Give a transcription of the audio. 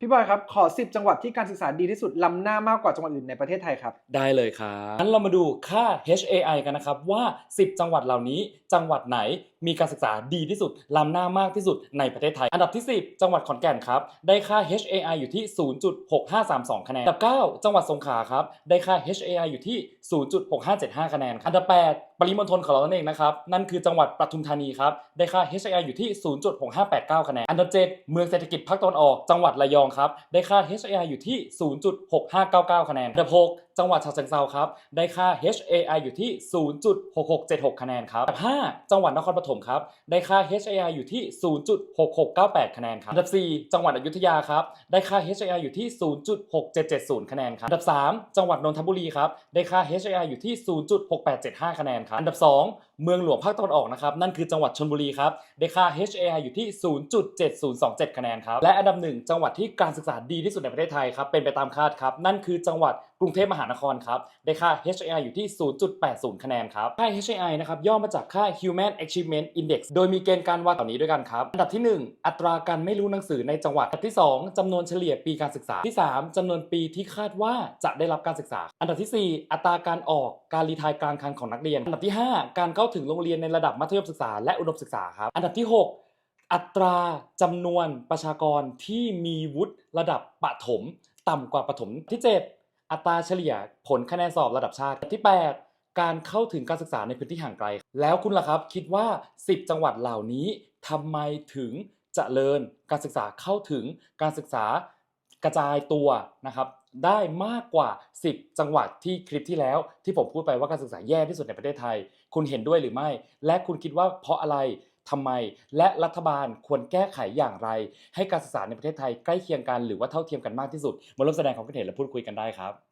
พี่บอยครับ ขอ 10 จังหวัดที่การศึกษาดีที่สุดล้ำหน้ามากกว่าจังหวัดอื่นในประเทศไทยครับ ได้เลยครับงั้นเรามาดูค่า HAI กันนะครับ ว่า 10 จังหวัดเหล่านี้ จังหวัดไหนมีการศึกษาดีที่สุดล้ำหน้ามากที่สุดในประเทศไทย อันดับที่ 10 จังหวัดขอนแก่นครับ ได้ค่า HAI อยู่ที่ 0.6532 คะแนน อันดับ 9 จังหวัดสงขลาครับ ได้ค่า HAI อยู่ที่ 0.6575 คะแนน อันดับ 8 ปริมณฑลของเรานั่นเองนะครับ นั่นคือจังหวัดปทุมธานีครับ ได้ค่า HAI อยู่ที่ 0.6589 คะแนน อันดับ 7 เมืองเศรษฐกิจภาคตะวันออก จังหวัดระยององครับ ได้ค่า HII อยู่ที่ 0.6599 คะแนนอันดับ6 จังหวัดฉะเชิงเทราครับ ได้ค่า HAI อยู่ที่ 0.6676 คะแนนครับอันดับ 5 จังหวัดนครปฐมครับ ได้ค่า HAI อยู่ที่ 0.6698 คะแนนครับอันดับ 4 จังหวัดอยุธยาครับ ได้ค่า HAI อยู่ที่ 0.6770 คะแนนครับอันดับ 3 จังหวัดนนทบุรีครับ ได้ค่า HAI อยู่ที่ 0.6875 คะแนนครับ อันดับ 2 เมืองหลวงภาคตะวันออกนะครับ นั่นคือจังหวัดชลบุรีครับ ได้ค่า HAI อยู่ที่ 0.7027 คะแนนครับ และอันดับ 1 จังหวัดที่การศึกษาดีที่สุดในประเทศไทยครับ เป็นไปตามคาดครับ นั่นคือจังหวัดกรุงเทพมหานครครับได้ค่า HAI อยู่ที่ 0.80 คะแนนครับค่า HAI นะครับย่อมาจากค่า Human Achievement Index โดยมีเกณฑ์การวัดเหล่านี้ด้วยกันครับอันดับที่ 1 อัตราการไม่รู้หนังสือในจังหวัดอันดับที่ 2จำนวนเฉลี่ยปีการศึกษาที่ 3จำนวนปีที่คาดว่าจะได้รับการศึกษา อันดับทีสี่ 4 อัตราการออกการรีทายกลางคันของนักเรียน อันดับที่ 5 การเข้าถึงโรงเรียนในระดับมัธยมศึกษาและอุดมศึกษาครับอันดับที่ 6อัตราจำนวนประชากรที่มีวุฒิระดับประถม ต่ำกว่าประถมที่ 7 อัตราเฉลี่ยผลคะแนนสอบระดับชาติที่ 8 การเข้าถึงการศึกษาในพื้นที่ห่างไกล แล้วคุณล่ะครับคิดว่า 10 จังหวัดเหล่านี้ทำไมถึงจเจริญการศึกษาเข้าถึงการศึกษากระจายตัวนะครับได้มากกว่า 10 จังหวัดที่คลิปที่แล้ว ที่ผมพูดไปว่าการศึกษาแย่ที่สุดในประเทศไทย คุณเห็นด้วยหรือไม่ และคุณคิดว่าเพราะอะไร ทำไม และรัฐบาลควรแก้ไขอย่างไร ให้การศึกษาในประเทศไทยใกล้เคียงกันหรือว่าเท่าเทียมกันมากที่สุด มาร่วมแสดงความคิดเห็นและพูดคุยกันได้ครับ